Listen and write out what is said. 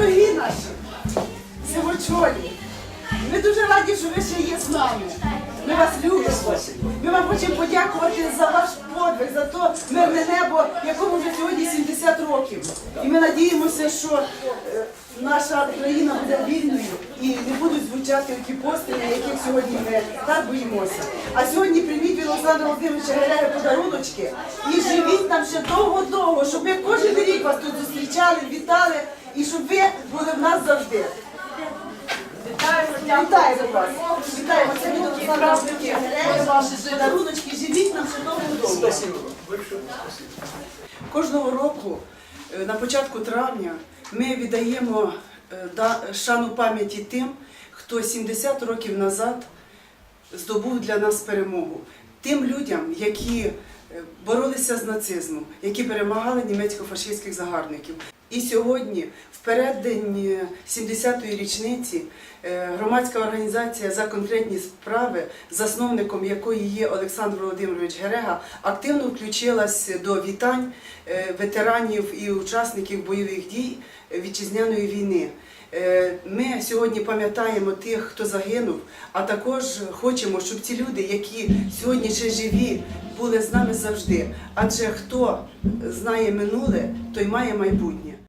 Дорогі наші сивочолі, ми дуже раді, що ви ще є з нами. Ми вас любимо. Ми вам хочемо подякувати за ваш подвиг, за то мирне небо, якому вже сьогодні 70 років. І ми надіємося, що е, наша країна буде вільною і не будуть звучати ті постріли, яких сьогодні ми так боїмося. А сьогодні прийміть від Олександра Володимировича Герея подаруночки і живіть там ще довго-довго, щоб ми кожен рік вас тут зустрічали, вітали і щоб ви були в нас завжди. Вітаємо вас. Вітаємо. Це від Олександра Герея. Ваші подаруночки. Живіть нам довго-довго. Кожного року е, на початку травня ми віддаємо е, шану пам'яті тим, хто 70 років назад здобув для нас перемогу. Тим людям, які е, боролися з нацизмом, які перемагали німецько-фашистських загарбників. І сьогодні, в переддень е, 70-ї річниці, е, громадська організація за конкретні справи, засновником якої є Олександр Володимирович Герега, активно включилась до вітань е, ветеранів і учасників бойових дій вітчизняної війни. Е, Ми сьогодні пам'ятаємо тих, хто загинув, а також хочемо, щоб ці люди, які сьогодні ще живі, були з нами завжди. Адже хто знає минуле, той має майбутнє.